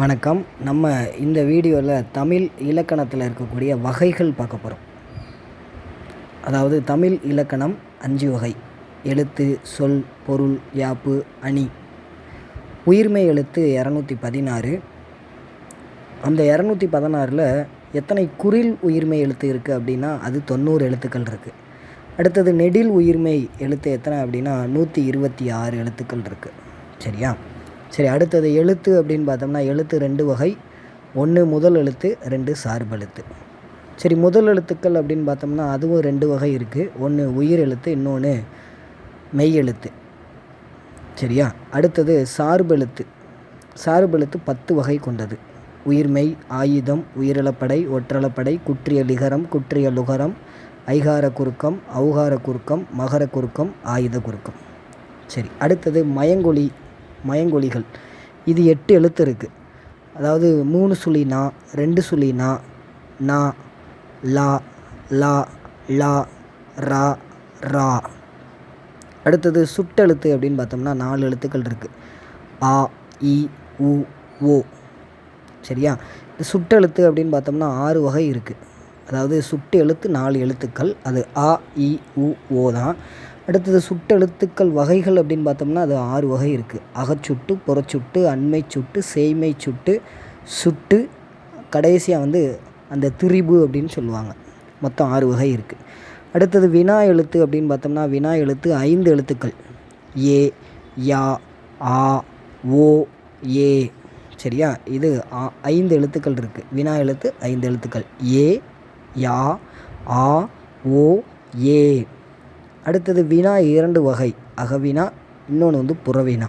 வணக்கம். நம்ம இந்த வீடியோவில் தமிழ் இலக்கணத்தில் இருக்கக்கூடிய வகைகள் பார்க்க போகிறோம் அதாவது தமிழ் இலக்கணம் அஞ்சு வகை. எழுத்து சொல் பொருள் யாப்பு அணி. உயிர்மை எழுத்து இரநூத்தி பதினாறு. அந்த இரநூத்தி பதினாறில் எத்தனை குறில் உயிர்மை எழுத்து இருக்குது அப்படின்னா அது தொண்ணூறு எழுத்துக்கள் இருக்குது அடுத்தது நெடில் உயிர்மை எழுத்து எத்தனை அப்படின்னா நூற்றி இருபத்தி ஆறு எழுத்துக்கள் இருக்குது சரியா? சரி அடுத்தது எழுத்து அப்படின்னு பார்த்தோம்னா எழுத்து ரெண்டு வகை. ஒன்று முதல் எழுத்து ரெண்டு சார்பு எழுத்து. சரி முதல் எழுத்துக்கள் அப்படின்னு பார்த்தோம்னா அதுவும் ரெண்டு வகை இருக்குது ஒன்று உயிர் எழுத்து இன்னொன்று மெய் எழுத்து. சரியா? அடுத்தது சார்பெழுத்து சார்பெழுத்து பத்து வகை கொண்டது. உயிர்மெய் ஆயுதம் உயிரிழப்படை ஒற்றளப்படை குற்றிய லிகரம் குற்றிய லுகரம் ஐகார குறுக்கம் அவுகார குறுக்கம் மகர குறுக்கம் ஆயுத குறுக்கம். சரி அடுத்தது மயங்கொழி. மயங்கொலிகள். இது எட்டு எழுத்து இருக்குது அதாவது மூணு சுழி நா ரெண்டு சுழி நா நா லா லா லா ரா ரா. அடுத்தது சுட்டெழுத்து அப்படின்னு பார்த்தோம்னா நாலு எழுத்துக்கள் இருக்குது ஆ இ உ ஓ. சரியா? இந்த சுட்டெழுத்து அப்படின்னு பார்த்தோம்னா ஆறு வகை இருக்குது அதாவது சுட்டு எழுத்து நாலு எழுத்துக்கள். அது ஆ இ உ ஓ தான். அடுத்தது சுட்டெழுத்துக்கள் வகைகள் அப்படின்னு பார்த்தோம்னா அது ஆறு வகை இருக்குது அகச்சுட்டு புறச்சுட்டு அண்மை சுட்டு சேய்மை சுட்டு சுட்டு கடைசியாக வந்து அந்த திரிபு அப்படின்னு சொல்லுவாங்க. மொத்தம் ஆறு வகை இருக்குது அடுத்தது வினா எழுத்து அப்படின்னு பார்த்தோம்னா வினா எழுத்து ஐந்து எழுத்துக்கள். ஏ யா ஆ ஓ ஏ. சரியா? இது ஆ- ஐந்து எழுத்துக்கள் இருக்குது வினா எழுத்து ஐந்து எழுத்துக்கள். ஏ யா ஆ ஓ ஏ. அடுத்தது வினா இரண்டு வகை. அகவினா இன்னொன்று வந்து புறவினா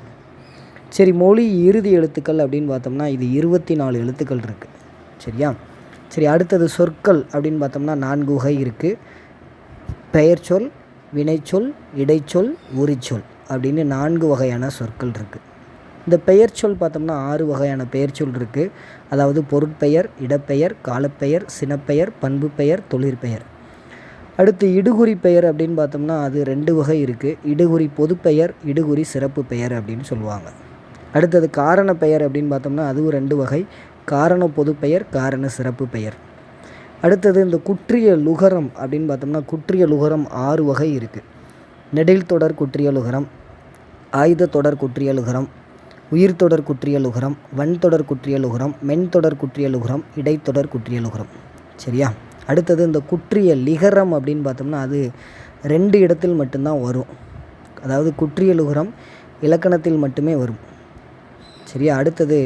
சரி மொழி இறுதி எழுத்துக்கள் அப்படின்னு பார்த்தோம்னா இது இருபத்தி நாலு எழுத்துக்கள் இருக்குது சரியா? சரி அடுத்தது சொற்கள் அப்படின்னு பார்த்தோம்னா நான்கு வகை இருக்குது பெயர்ச்சொல் வினைச்சொல் இடைச்சொல் உரிச்சொல் அப்படின்னு நான்கு வகையான சொற்கள் இருக்குது இந்த பெயர்ச்சொல் பார்த்தோம்னா ஆறு வகையான பெயர்ச்சொல் இருக்குது அதாவது பொருட்பெயர் இடப்பெயர் காலப்பெயர் சினப்பெயர் பண்பு பெயர் தொழிற்பெயர். அடுத்து இடுகுறி பெயர் அப்படின்னு பார்த்தோம்னா அது ரெண்டு வகை இருக்குது இடுகுறி பொதுப்பெயர் இடுகுறி சிறப்பு பெயர் அப்படின்னு சொல்லுவாங்க. அடுத்தது காரண பெயர் அப்படின்னு பார்த்தோம்னா அதுவும் ரெண்டு வகை. காரண பொதுப்பெயர் காரண சிறப்பு பெயர். அடுத்தது இந்த குற்றிய லுகரம் அப்படின்னு பார்த்தோம்னா குற்றிய லுகரம் ஆறு வகை இருக்குது நெடில் தொடர் குற்றிய லுகரம் ஆயுத தொடர் குற்றிய லுகரம் உயிர் தொடர் குற்றிய லுகரம் வன் தொடர் குற்றிய லுகரம் மென் தொடர் குற்றிய லுகரம் இடைத்தொடர் குற்றிய லுகரம். சரியா? அடுத்தது இந்த குற்றிய லிகரம் அப்படின்னு பார்த்தோம்னா அது ரெண்டு இடத்தில் மட்டும்தான் வரும். அதாவது குற்றிய லுகரம் இலக்கணத்தில் மட்டுமே வரும். சரியா? அடுத்தது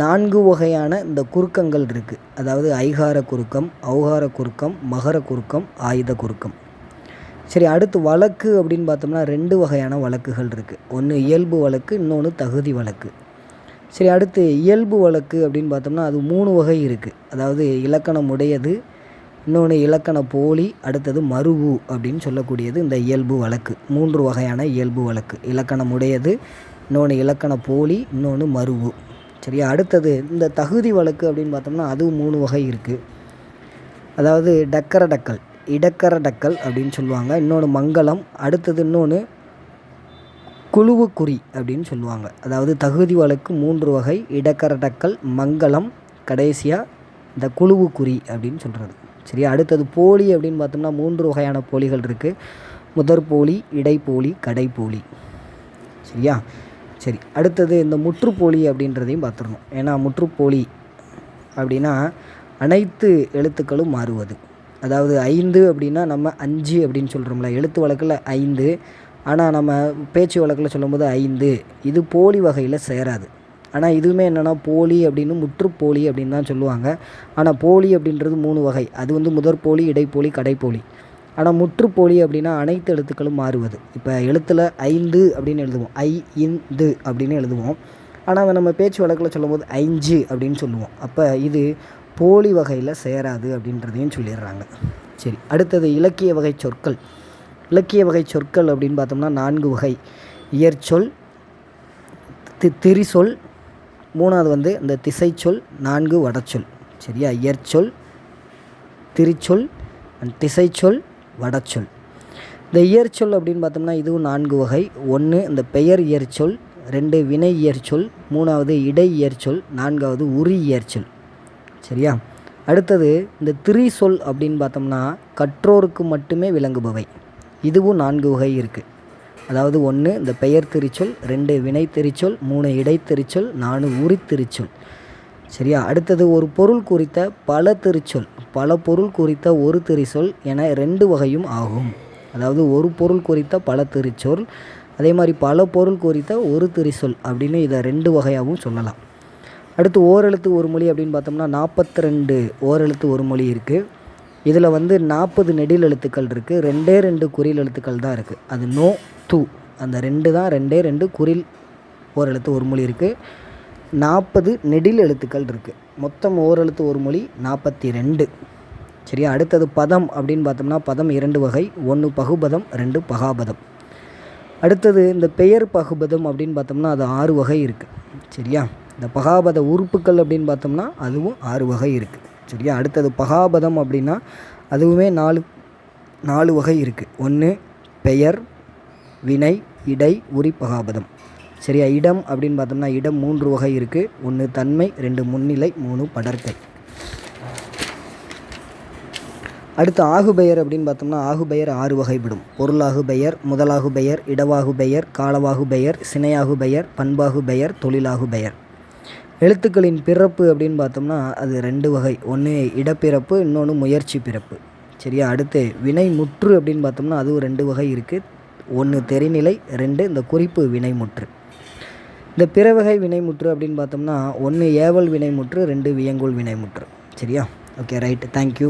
நான்கு வகையான இந்த குறுக்கங்கள் இருக்குது அதாவது ஐகார குறுக்கம் ஔகார குறுக்கம் மகர குறுக்கம் ஆயுத குறுக்கம். சரி அடுத்து வழக்கு அப்படின்னு பார்த்தோம்னா ரெண்டு வகையான வழக்குகள் இருக்குது ஒன்று இயல்பு வழக்கு இன்னொன்று தகுதி வழக்கு. சரி அடுத்து இயல்பு வழக்கு அப்படின்னு பார்த்தோம்னா அது மூணு வகை இருக்குது அதாவது இலக்கணம் உடையது இன்னொன்று இலக்கண போலி அடுத்தது மருவு அப்படின்னு சொல்லக்கூடியது இந்த இயல்பு வழக்கு. மூன்று வகையான இயல்பு வழக்கு. இலக்கணம் உடையது இன்னொன்று இலக்கண போலி இன்னொன்று மருவு. சரியா? அடுத்தது இந்த தகுதி வழக்கு அப்படின்னு பார்த்தோம்னா அதுவும் மூணு வகை இருக்குது அதாவது டக்கர டக்கல் இடக்கர டக்கல் அப்படின்னு சொல்லுவாங்க. இன்னொன்று மங்களம் அடுத்தது இன்னொன்று குழுவுக்குறி அப்படின்னு சொல்லுவாங்க. அதாவது தகுதி வழக்கு மூன்று வகை இடக்கர டக்கல் மங்களம் கடைசியாக இந்த குழுவுக்குறி அப்படின்னு சொல்கிறது சரியா அடுத்தது போலி அப்படின்னு பார்த்தோம்னா மூன்று வகையான போலிகள் இருக்குது முதற் போலி இடைப்போலி கடைப்போலி. சரியா? சரி அடுத்தது இந்த முற்றுப்போலி அப்படின்றதையும் பார்த்துடணும். ஏன்னா முற்றுப்போலி அப்படின்னா அனைத்து எழுத்துக்களும் மாறுவது. அதாவது ஐந்து அப்படின்னா நம்ம அஞ்சு அப்படின்னு சொல்கிறோம்ல எழுத்து வழக்கில் ஐந்து. ஆனால் நம்ம பேச்சு வழக்கில் சொல்லும்போது ஐந்து. இது போலி வகையில் சேராது. ஆனால் இதுவுமே என்னென்னா போலி அப்படின்னு முற்றுப்போலி அப்படின்னு தான் சொல்லுவாங்க. ஆனால் போலி அப்படின்றது மூணு வகை. அது வந்து முதற் போலி இடைப்போலி கடைப்போலி. ஆனால் முற்றுப்போலி அப்படின்னா அனைத்து எழுத்துக்களும் மாறுவது. இப்போ எழுத்தில் ஐந்து அப்படின்னு எழுதுவோம். ஐ இந்து அப்படின்னு எழுதுவோம். ஆனால் அதை நம்ம பேச்சு வழக்கில் சொல்லும்போது ஐஞ்சு அப்படின்னு சொல்லுவோம். அப்போ இது போலி வகையில் சேராது அப்படின்றதையும் சொல்லிடுறாங்க. சரி அடுத்தது இலக்கிய வகை சொற்கள். இலக்கிய வகை சொற்கள் அப்படின்னு பார்த்தோம்னா நான்கு வகை. இயற்சொல் தி திரிசொல் மூணாவது வந்து இந்த திசைச்சொல் நான்கு வடச்சொல். சரியா? இயற்சொல் திரிச்சொல் அண்ட் திசைச்சொல் வடச்சொல். இந்த இயற்சொல் அப்படின்னு பார்த்தோம்னா இதுவும் நான்கு வகை. ஒன்று இந்த பெயர் இயற்சொல் ரெண்டு வினை இயற்சொல் மூணாவது இடை இயற்சொல் நான்காவது உரி இயற்சொல். சரியா? அடுத்தது இந்த திரி சொல் அப்படின்னு பார்த்தோம்னா கற்றோருக்கு மட்டுமே விளங்குபவை. இதுவும் நான்கு வகை இருக்குது அதாவது ஒன்று இந்த பெயர் திருச்சொல் ரெண்டு வினை திருச்சொல் மூணு இடைத்திருச்சொல் நாலு உரி சரியா? அடுத்தது ஒரு பொருள் குறித்த பல திருச்சொல். பல பொருள் குறித்த ஒரு திருச்சொல் என ரெண்டு வகையும் ஆகும். அதாவது ஒரு பொருள் குறித்த பல திருச்சொல் அதே மாதிரி பல பொருள் குறித்த ஒரு திருச்சொல் அப்படின்னு இதை ரெண்டு வகையாகவும் சொல்லலாம். அடுத்து ஓரெழுத்து ஒரு மொழி அப்படின்னு பார்த்தோம்னா நாற்பத்தி ரெண்டு ஓரெழுத்து ஒரு மொழி இருக்குது இதில் வந்து நாற்பது நெடில் எழுத்துக்கள் இருக்குது ரெண்டே ரெண்டு குறில் எழுத்துக்கள் தான் இருக்குது அது நோ தூ. அந்த ரெண்டு தான் ரெண்டே ரெண்டு குறில் ஓரெழுத்து ஒரு மொழி இருக்குது நாற்பது நெடில் எழுத்துக்கள் இருக்குது மொத்தம் ஓரெழுத்து ஒரு மொழி நாற்பத்தி ரெண்டு. சரியா? அடுத்தது பதம் அப்படின்னு பார்த்தோம்னா பதம் இரண்டு வகை. ஒன்று பகுபதம் ரெண்டு பகாபதம். அடுத்தது இந்த பெயர் பகுபதம் அப்படின்னு பார்த்தோம்னா அது ஆறு வகை இருக்குது சரியா? இந்த பகாபத உறுப்புக்கள் அப்படின்னு பார்த்தோம்னா அதுவும் ஆறு வகை இருக்குது சரியா? அடுத்தது பகாபதம் அப்படின்னா அதுவுமே நாலு நாலு வகை இருக்குது ஒன்று பெயர் வினை இடை உரி பகாபதம். சரியா? இடம் அப்படின்னு பார்த்தோம்னா இடம் மூன்று வகை இருக்குது ஒன்று தன்மை ரெண்டு முன்னிலை மூணு படர்க்கை. அடுத்து ஆகு பெயர் அப்படின்னு பார்த்தோம்னா ஆகு பெயர் ஆறு வகைப்படும். பொருளாகு பெயர் முதலாகு பெயர் இடவாகு பெயர் காலவாகு பெயர் சினையாகு பெயர் பண்பாகு பெயர் தொழிலாகு பெயர் எழுத்துக்களின் பிறப்பு அப்படின்னு பார்த்தோம்னா அது ரெண்டு வகை. ஒன்று இடப்பிறப்பு இன்னொன்று முயற்சி பிறப்பு. சரியா? அடுத்து வினை முற்று அப்படின்னு பார்த்தோம்னா அதுவும் ரெண்டு வகை இருக்குது ஒன்று தெரிநிலை ரெண்டு இந்த குறிப்பு வினைமுற்று இந்த பிற வகை வினைமுற்று அப்படின்னு பார்த்தோம்னா ஒன்று ஏவல் வினைமுற்று ரெண்டு வியங்கோல் வினைமுற்று சரியா? Okay right thank you